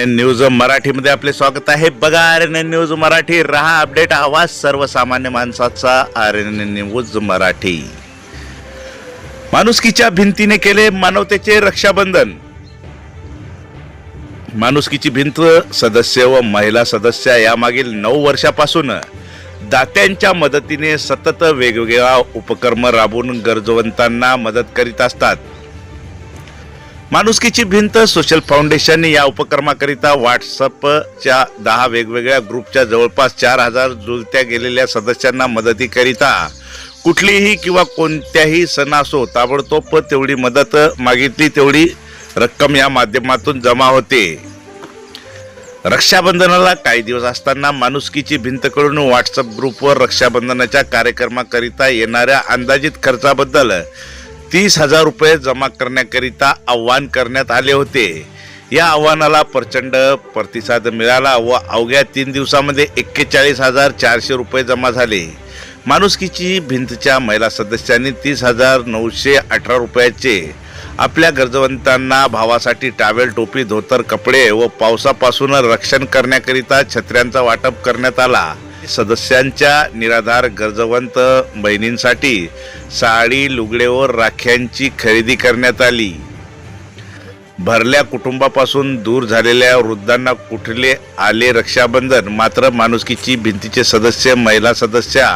N news मराठीमध्ये आपले स्वागत आहे. बघा R N N news Marathi. रहा अपडेट आवाज सर्वसामान्य माणसाचा R N N news Marathi. माणुसकीच्या भिंतीने केले मानवतेचे रक्षाबंधन. माणुसकीची भिंत सदस्य व महिला सदस्य यामागील नऊ वर्षापासून दात्यांच्या मदतीने सतत वेगवेगळ्या उपक्रम राबवून गरजवंतांना मदत करीत असतात. माणुसकीची भिंत सोशल फाउंडेशनने या उपक्रमाकरिता व्हॉट्सअपच्या दहा वेगवेगळ्या ग्रुपच्या जवळपास चार हजार जुळत्या गेलेल्या सदस्यांना मदतीकरिता कुठलीही किंवा कोणत्याही सण असो ताबडतोब तेवढी मदत मागितली तेवढी रक्कम या माध्यमातून जमा होते. रक्षाबंधनाला काही दिवस असताना माणुसकीची भिंतकडून व्हॉट्सअप ग्रुपवर रक्षाबंधनाच्या कार्यक्रमाकरिता येणाऱ्या अंदाजित खर्चाबद्दल तीस हजार रुपये जमा करण्याकरिता आव्हान करण्यात आले होते. या आव्हानाला प्रचंड प्रतिसाद मिळाला व अवघ्या तीन दिवसामध्ये एक्केचाळीस हजार चारशे रुपये जमा झाले. माणुसकीची भिंतच्या महिला सदस्यांनी तीस हजार नऊशे अठरा रुपयाचे आपल्या गरजवंतांना भावासाठी टावेल टोपी धोतर कपडे व पावसापासून रक्षण करण्याकरिता छत्र्यांचा वाटप करण्यात आला. सदस्यांच्या निराधार गरजवंत बहिणींसाठी साडी लुगडे व राख्यांची खरेदी करण्यात आली. भरल्या कुटुंबापासून दूर झालेल्या वृद्धांना कुठले आले रक्षाबंधन? मात्र माणुसकीची भिंतीचे सदस्य महिला सदस्या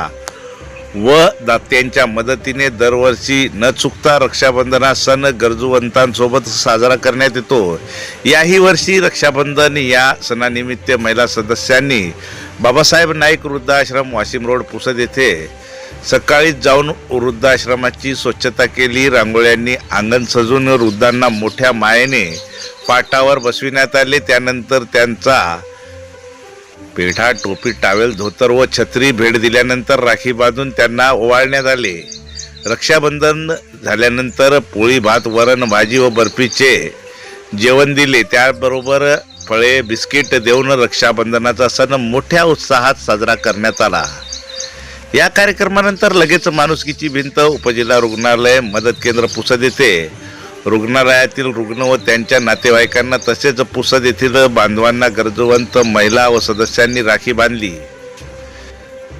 व दात्यांच्या मदतीने दरवर्षी न चुकता रक्षाबंधन हा सण गरजूवंतांसोबत साजरा करण्यात येतो. याही वर्षी रक्षाबंधन या सणानिमित्त महिला सदस्यांनी बाबासाहेब नाईक वृद्धाश्रम वाशिम रोड पुसद येथे सकाळीच जाऊन वृद्धाश्रमाची स्वच्छता केली. रांगोळ्यांनी अंगण सजून वृद्धांना मोठ्या मायेने पाटावर बसविण्यात आले. त्यानंतर त्यांचा पेढा टोपी टावेल धोतर व छत्री भेट दिल्यानंतर राखी बांधून त्यांना ओवाळण्यात आले. रक्षाबंधन झाल्यानंतर पोळी भात वरण भाजी व बर्फीचे जेवण दिले. त्याबरोबर फळे बिस्किट देऊन रक्षाबंधनाचा सण मोठ्या उत्साहात साजरा करण्यात आला. या कार्यक्रमानंतर लगेच माणुसकीची भिंत उपजिल्हा रुग्णालय मदत केंद्र पुसद येथे रुग्णालयातील रुग्ण व त्यांच्या नातेवाईकांना तसेच पुसद येथील बांधवांना गरजवंत महिला व सदस्यांनी राखी बांधली.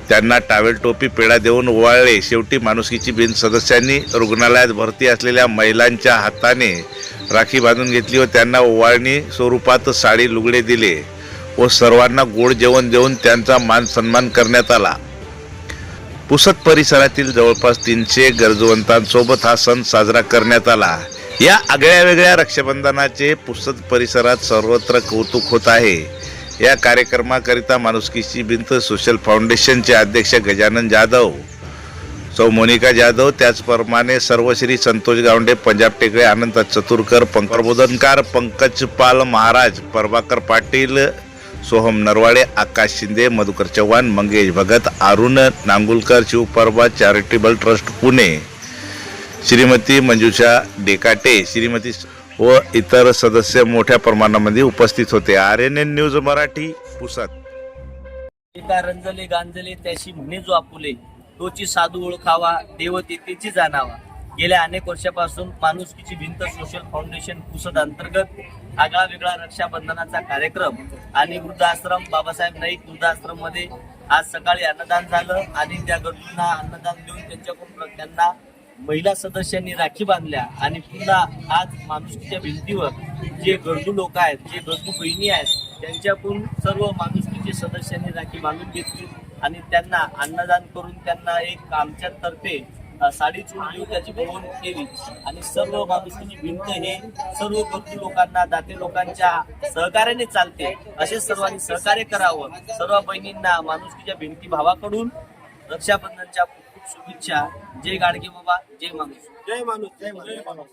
त्यांना टावेल टोपी पेढा देऊन ओवाळले. शेवटी माणुसकीची भिंत सदस्यांनी रुग्णालयात भरती असलेल्या महिलांच्या हाताने राखी बांधून घेतली व त्यांना ओवाळणी स्वरूपात साडी लुगडे दिले व सर्वांना गोड जेवण देऊन त्यांचा मान सन्मान करण्यात आला. पुसद परिसरातील जवळपास तीनशे गरजवंतांसोबत हा सण साजरा करण्यात आला. या आगळ्या वेगळ्या रक्षाबंधनाचे पुसद परिसरात सर्वत्र कौतुक होत आहे. या कार्यक्रमाकरिता माणुसकीची भिंत सोशल फाउंडेशनचे अध्यक्ष गजानन जाधव सौ मोनिका जाधव त्याचप्रमाणे सर्वश्री संतोष गावंडे पंजाब टेकळे आनंद चतुरकर पंकरबोधनकार पंकज पाल महाराज प्रभाकर पाटील सोहम नरवाडे आकाश शिंदे मधुकर चव्हाण मंगेश भगत अरुण नांगुलकर शिवपर्वा चॅरिटेबल ट्रस्ट पुणे. श्रीमती मंजुषा डेकाटे श्रीमती व इतर सदस्य मोठ्या प्रमाणामध्ये उपस्थित होते. R N N news Marathi पुसत एका रंजले गांजले त्याशी म्हणे जो आपुले. तोची साधू ओळखावा देव तेथेची जाणावा. गेल्या अनेक वर्षापासून माणुसकीची भिंत सोशल फाउंडेशन पुसद अंतर्गत आगळा वेगळा रक्षाबंधनाचा कार्यक्रम आणि वृद्धाश्रम बाबासाहेब नाईक वृद्धाश्रममध्ये आज सकाळी अन्नदान झालं आणि त्या गरजूंना अन्नदान देऊन त्यांच्याकडून त्यांना महिला सदस्यांनी राखी बांधल्या आणि पुन्हा आज माणुसकीच्या भिंतीवर जे गरजू लोक आहेत जे गरजू बहिणी आहेत त्यांच्याकडून सर्व माणुसकीचे सदस्यांनी राखी बांधून घेतली. आणि त्यांना अन्नदान करून त्यांना एक आमच्यातर्फे तर्फे साडी चून देऊन त्याची भवन केली. आणि सर्व माणुसकीची भिंत हे सर्व गरजू लोकांना दाते लोकांच्या सहकार्याने चालते. असे सर्वांनी सहकार्य करावं. सर्व बहिणींना माणुसकीच्या भिंती भावाकडून रक्षाबंधनच्या खूप खूप शुभेच्छा. जय गाडगे बाबा जय माणूस जय माणूस जय माणूस